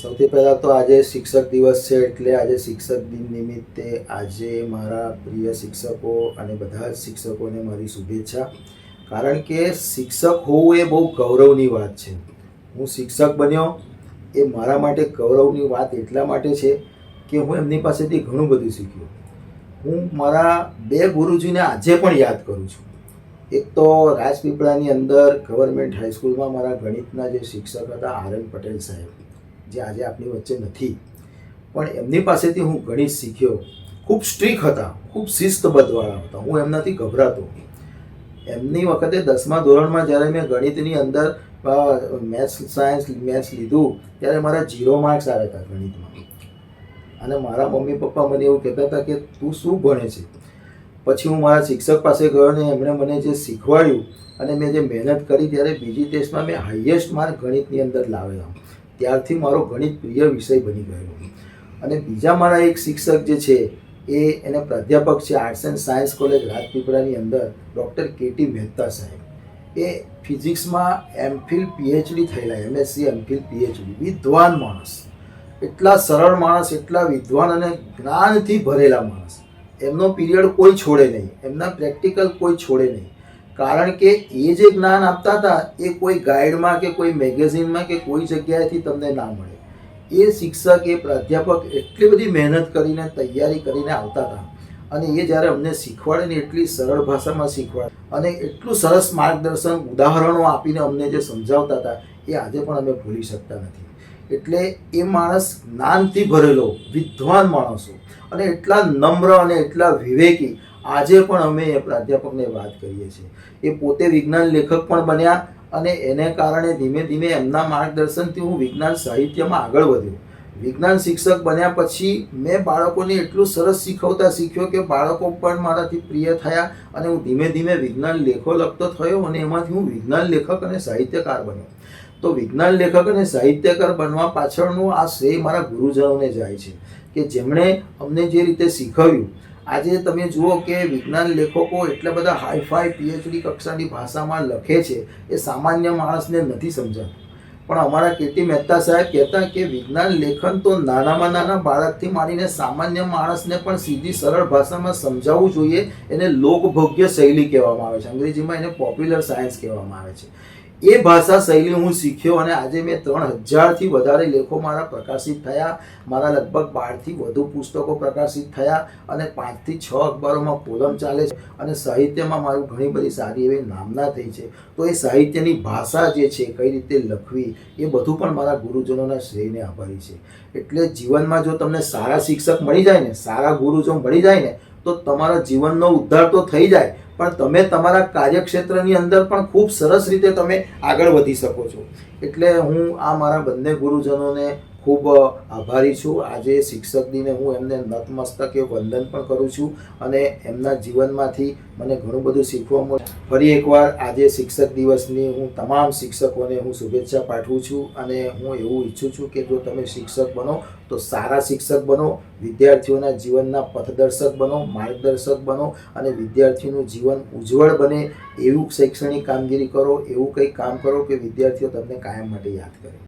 સૌથી પહેલાં તો આજે શિક્ષક દિવસ છે એટલે આજે શિક્ષક દિન નિમિત્તે આજે મારા પ્રિય શિક્ષકો અને બધા જ શિક્ષકોને મારી શુભેચ્છા. કારણ કે શિક્ષક હોવું એ બહુ ગૌરવની વાત છે. હું શિક્ષક બન્યો એ મારા માટે ગૌરવની વાત એટલા માટે છે કે હું એમની પાસેથી ઘણું બધું શીખ્યો. હું મારા બે ગુરુજીને આજે પણ યાદ કરું છું. એક તો રાજપીપળાની અંદર ગવર્મેન્ટ હાઈસ્કૂલમાં મારા ગણિતના જે શિક્ષક હતા આર પટેલ સાહેબ. જે આજે આપણી વચ્ચે નથી. પણ એમની પાસેથી હું ગણિત શીખ્યો. ખૂબ સ્ટ્રીક હતા, ખૂબ શિસ્તબદ્ધવાળા હતા. હું એમનાથી ગભરાતો. એમની વખતે દસમા ધોરણમાં જ્યારે મેં ગણિતની અંદર મેથ્સ, સાયન્સ, મેથ્સ લીધું, ત્યારે મારા ઝીરો માર્ક્સ આવ્યા હતા ગણિતમાં. અને મારા મમ્મી પપ્પા મને એવું કહેતા હતા કે, તું શું ભણે છે? પછી હું મારા શિક્ષક પાસે ગયો ને એમણે મને જે શીખવાડ્યું અને મેં જે મહેનત કરી, ત્યારે બીજી ટેસ્ટમાં મેં હાઈએસ્ટ માર્ક ગણિતની અંદર લાવેલા. ત્યારથી મારો ગણિત પ્રિય વિષય બની ગયો અને બીજા મારા એક શિક્ષક જે છે, એ એને પ્રાધ્યાપક છે આર્ટ્સ એન્ડ સાયન્સ કોલેજ રાજપીપળાની અંદર ડૉક્ટર કેટી મહેતા સાહેબ. એ ફિઝિક્સમાં એમફિલ પીએચડી થયેલા એમએસસી એમફિલ પીએચડી વિદ્વાન માણસ. એટલા સરળ માણસ, એટલા વિદ્વાન અને જ્ઞાનથી ભરેલા માણસ. એમનો પીરિયડ કોઈ છોડે નહીં. એમના પ્રેક્ટિકલ કોઈ છોડે નહીં. કારણ કે એ જે જ્ઞાન આપતા હતા, એ કોઈ ગાઈડમાં કે કોઈ મેગેઝિનમાં કે કોઈ જગ્યાએથી તમને ના મળે. એ શિક્ષક, એ પ્રાધ્યાપક એટલી બધી મહેનત કરીને, તૈયારી કરીને આવતા હતા. અને એ જ્યારે અમને શીખવાડે ને એટલી સરળ ભાષામાં શીખવાડે અને એટલું સરસ માર્ગદર્શન, ઉદાહરણો આપીને અમને જે સમજાવતા હતા, એ આજે પણ અમે ભૂલી શકતા નથી. એટલે એ માણસ જ્ઞાનથી ભરેલો, વિદ્વાન માણસો અને એટલા નમ્ર અને એટલા વિવેકી આજે પણ અમે એ પ્રાધ્યાપકને વાત કરીએ છીએ. એ પોતે વિજ્ઞાન લેખક પણ બન્યા અને એને કારણે ધીમે ધીમે એમના માર્ગદર્શનથી હું વિજ્ઞાન સાહિત્યમાં આગળ વધ્યો. વિજ્ઞાન શિક્ષક બન્યા પછી મેં બાળકોને એટલું સરસ શીખવતા શીખ્યો કે બાળકો પણ મારાથી પ્રિય થયા અને હું ધીમે ધીમે વિજ્ઞાન લેખો લખતો થયો અને એમાંથી હું વિજ્ઞાન લેખક અને સાહિત્યકાર બન્યો. તો વિજ્ઞાન લેખક અને સાહિત્યકાર બનવા પાછળનું આ શ્રેય મારા ગુરુજનોને જાય છે કે જેમણે અમને જે રીતે શીખવ્યું આજે તમે જુઓ કે વિજ્ઞાન લેખકો એટલા બધા હાઈફાઈ પીએચડી કક્ષાની ભાષામાં લખે છે, એ સામાન્ય માણસને નથી સમજાતું. પણ અમારા કીર્તિ મહેતા સાહેબ કહેતા કે વિજ્ઞાન લેખન તો નાનામાં નાના બાળકથી માંડીને સામાન્ય માણસને પણ સીધી સરળ ભાષામાં સમજાવવું જોઈએ, એને લોકભોગ્ય શૈલી કહેવામાં આવે છે. અંગ્રેજીમાં એને પોપ્યુલર સાયન્સ કહેવામાં આવે છે. એ ભાષા શૈલી હું શીખ્યો અને આજે મેં ત્રણ હજારથી વધારે લેખો મારા પ્રકાશિત થયા. મારા લગભગ બારથી વધુ પુસ્તકો પ્રકાશિત થયા અને પાંચથી છ અખબારોમાં કોલમ ચાલે છે અને સાહિત્યમાં મારું ઘણી બધી સારી એવી નામના થઈ છે. તો એ સાહિત્યની ભાષા જે છે, કઈ રીતે લખવી, એ બધું પણ મારા ગુરુજનોના શ્રેયને આભારી છે. એટલે જીવનમાં જો તમને સારા શિક્ષક મળી જાય ને, સારા ગુરુજો મળી જાય ને, તો તમારા જીવનનો ઉદ્ધાર તો થઈ જાય પણ તમે તમારા કાર્યક્ષેત્રની અંદર પણ ખૂબ સરસ રીતે તમે આગળ વધી શકો છો. એટલે હું આ મારા બંને ગુરુજનોને ખૂબ આભારી છું. આજે શિક્ષક દિને હું એમને નતમસ્તકે વંદન પણ કરું છું અને એમના જીવનમાંથી મને ઘણું બધું શીખવા મળે. ફરી એકવાર આજે શિક્ષક દિવસની હું તમામ શિક્ષકોને હું શુભેચ્છા પાઠવું છું અને હું એવું ઈચ્છું છું કે જો તમે શિક્ષક બનો, તો સારા શિક્ષક બનો, વિદ્યાર્થીઓના જીવનના પથદર્શક બનો, માર્ગદર્શક બનો અને વિદ્યાર્થીઓનું જીવન ઉજ્જવળ બને. એવું શૈક્ષણિક કામગીરી કરો, એવું કંઈક કામ કરો કે વિદ્યાર્થીઓ તમને કાયમ માટે યાદ કરે.